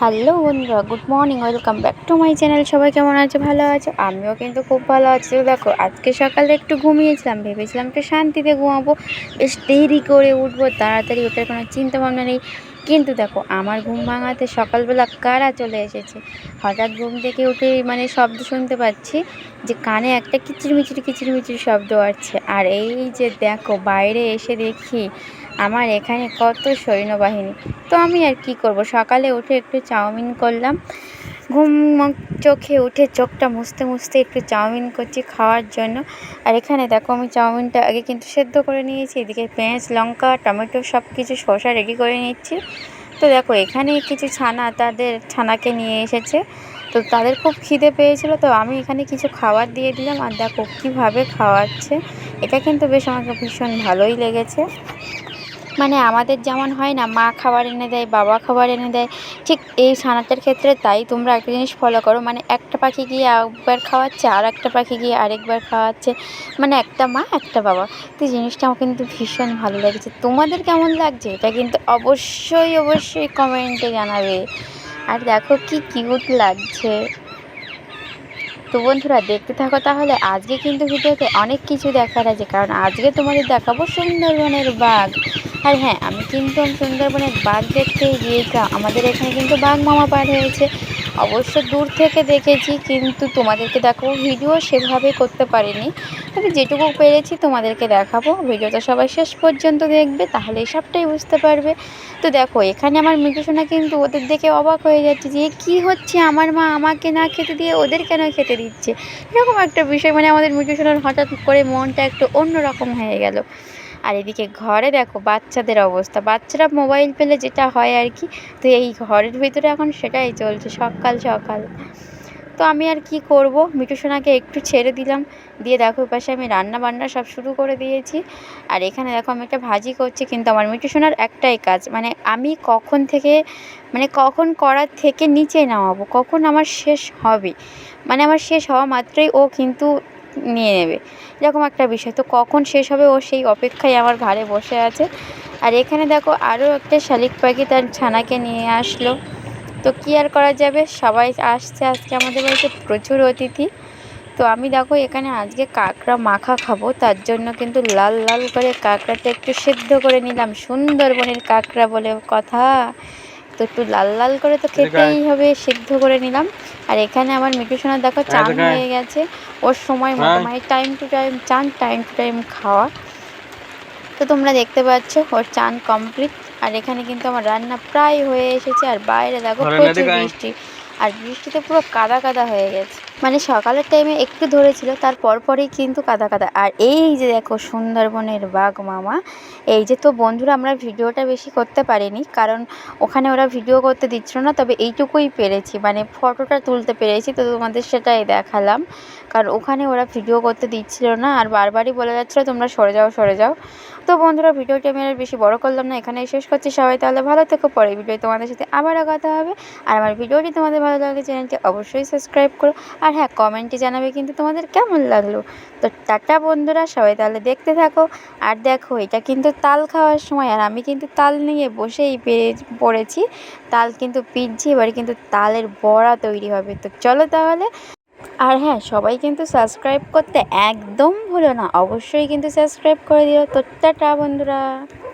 Hello বন্ধুরা, good morning, welcome back to my channel. সবাই কেমন আছে? ভালো আছো? আমিও কিন্তু খুব ভালো আছি। দেখো, আজকে সকালে একটু ঘুমিয়েছিলাম, ভেবেছিলাম একটু শান্তিতে ঘুমাবো। বেশ দেরি করে উঠবো, তাড়াতাড়ি ওটার কোনো চিন্তা ভাবনা নেই। কিন্তু দেখো, আমার ঘুম ভাঙাতে সকালবেলা কারা চলে এসেছে? হঠাৎ ঘুম থেকে উঠে মানে শব্দ শুনতে পাচ্ছি যে কানে একটা কিচিরমিচির কিচিরমিচির শব্দ আসছে। আর এই যে দেখো, বাইরে এসে দেখি আমার এখানে কত সৈন্যবাহিনী। তো আমি আর কি করব? সকালে উঠে একটু চাউমিন করলাম। ঘুম চোখে উঠে চোখটা মুছতে মুছতে একটু চাউমিন করছি খাওয়ার জন্য। আর এখানে দেখো আমি চাউমিনটা আগে কিন্তু সেদ্ধ করে নিয়েছি, এদিকে পেঁয়াজ, লঙ্কা, টমেটো সব কিছু শসা রেডি করে নিচ্ছি। তো দেখো এখানে কিছু ছানা তাদের ছানাকে নিয়ে এসেছে। তো তাদের খুব খিদে পেয়েছিল, তো আমি এখানে কিছু খাবার দিয়ে দিলাম। আর দেখো কীভাবে খাওয়াচ্ছে, এটা কিন্তু বেশ আমাকে ভীষণ ভালোই লেগেছে। মানে আমাদের যেমন হয় না, মা খাবার এনে দেয়, বাবা খাবার এনে দেয়, ঠিক এই ছানাটার ক্ষেত্রে তাই তোমরা একটা জিনিস ফলো করো মানে একটা পাখি গিয়ে একবার খাওয়াচ্ছে আর একটা পাখি গিয়ে আরেকবার খাওয়াচ্ছে মানে একটা মা, একটা বাবা, তো জিনিসটা আমার কিন্তু ভীষণ ভালো লেগেছে। তোমাদের কেমন লাগছে? এটা কিন্তু অবশ্যই অবশ্যই কমেন্টে জানাবে। আর দেখো কি কিউট লাগছে। তো বন্ধুরা, দেখতে থাকো তাহলে, আজকে কিন্তু ভিডিওতে অনেক কিছু দেখার আছে, কারণ আজকে তোমাদের দেখাবো সুন্দরবনের বাঘ। আর হ্যাঁ আমি কিন্তু সুন্দরবনের বাঘ দেখতে গিয়েছিলাম আমাদের এখানে কিন্তু বাঘ মামা পার হয়েছে। অবশ্য দূর থেকে দেখেছি, কিন্তু তোমাদেরকে দেখাবো, ভিডিও সেভাবে করতে পারিনি। তবে যেটুকু পেরেছি তোমাদেরকে দেখাবো। ভিডিওটা সবাই শেষ পর্যন্ত দেখবে, তাহলে সবটাই বুঝতে পারবে। তো দেখো, এখানে আমার মিঠুসোনা কিন্তু ওদের দেখে অবাক হয়ে যাচ্ছে যে কি হচ্ছে? আমার মা আমাকে না খেতে দিয়ে ওদের কেন খেতে দিচ্ছে? এরকম একটা বিষয় মানে আমাদের মিঠুসোনার হঠাৎ করে মনটা একটু অন্যরকম হয়ে গেল। আর এদিকে ঘরে দেখো বাচ্চাদের অবস্থা। বাচ্চারা মোবাইল পেলে যেটা হয় আর কি, তো এই ঘরের ভিতরে এখন সেটাই চলছে সকাল সকাল। তো আমি আর কি করব? মিঠু সোনাকে একটু ছেড়ে দিলাম। দিয়ে দেখো পাশে আমি রান্না বান্না সব শুরু করে দিয়েছি। আর এখানে দেখো আমি একটা ভাজি করছি, কিন্তু আমার মিঠু সোনার একটাই কাজ। মানে আমি কখন থেকে মানে কখন করার থেকে নিচে নামাবো, কখন আমার শেষ হবে? মানে আমার শেষ হওয়া মাত্রই ও কিন্তু নিয়ে নেবে। এরকম একটা বিষয়। তো কখন শেষ হবে ও সেই অপেক্ষায় আমার ঘাড়ে বসে আছে। আর এখানে দেখো আরও একটা শালিক পাখি তার ছানাকে নিয়ে আসলো। তো কী আর করা যাবে? সবাই আসছে আজকে আমাদের বাড়িতে প্রচুর অতিথি। তো আমি দেখো এখানে আজকে কাঁকড়া মাখা খাব। তার জন্য কিন্তু লাল লাল করে কাঁকড়াটা একটু সেদ্ধ করে নিলাম। সুন্দরবনের কাঁকড়া বলে কথা। তো একটু লাল লাল করে তো খেতেই হবে সিদ্ধ করে নিলাম। আর এখানে আমার মিঠু সোনার দেখো চান হয়ে গেছে। ওর সময় মতো মানে টাইম টু টাইম চান টাইম টু টাইম খাওয়া। তো তোমরা দেখতে পাচ্ছ ওর চান কমপ্লিট আর এখানে কিন্তু আমার রান্না প্রায় হয়ে এসেছে। আর বাইরে দেখো প্রচুর বৃষ্টি আর বৃষ্টিতে পুরো কাদা কাদা হয়ে গেছে। মানে সকালের টাইমে একটু ধরেছিল তার পরপরই কিন্তু কাদা কাদা। আর এই যে দেখো সুন্দরবনের বাঘ মামা, এই যে তো বন্ধুরা আমরা ভিডিওটা বেশি করতে পারিনি, কারণ ওখানে ওরা ভিডিও করতে দিচ্ছিল না, তবে এইটুকুই পেরেছি। মানে ফটোটা তুলতে পেরেছি, তো তোমাদের সেটাই দেখালাম। কারণ ওখানে ওরা ভিডিও করতে দিচ্ছিল না, আর বারবারই বলে যাচ্ছিল, তোমরা সরে যাও সরে যাও। তো বন্ধুরা ভিডিওটি আমি আর বেশি বড় করলাম না এখানে শেষ করছি। সবাই তাহলে ভালো থেকো পরে ভিডিও তোমাদের সাথে আবারও কথা হবে। আর আমার ভিডিওটি তোমাদের ভালো লাগলে চ্যানেলটি অবশ্যই সাবস্ক্রাইব করো। আর হ্যাঁ কমেন্টে জানাবে কিন্তু তোমাদের কেমন লাগল। তো টাটা বন্ধুরা, সবাই তাহলে দেখতে থাকো। আর দেখো, এটা কিন্তু তাল খাওয়ার সময়, আর আমি কিন্তু তাল নিয়ে বসেই পড়েছি। তাল কিন্তু পিটছি, এবার কিন্তু তালের বড়া তৈরি হবে। তো চলো তাহলে। আর হ্যাঁ সবাই কিন্তু সাবস্ক্রাইব করতে একদম ভুলো না। অবশ্যই কিন্তু সাবস্ক্রাইব করে দিও। তো টাটা বন্ধুরা।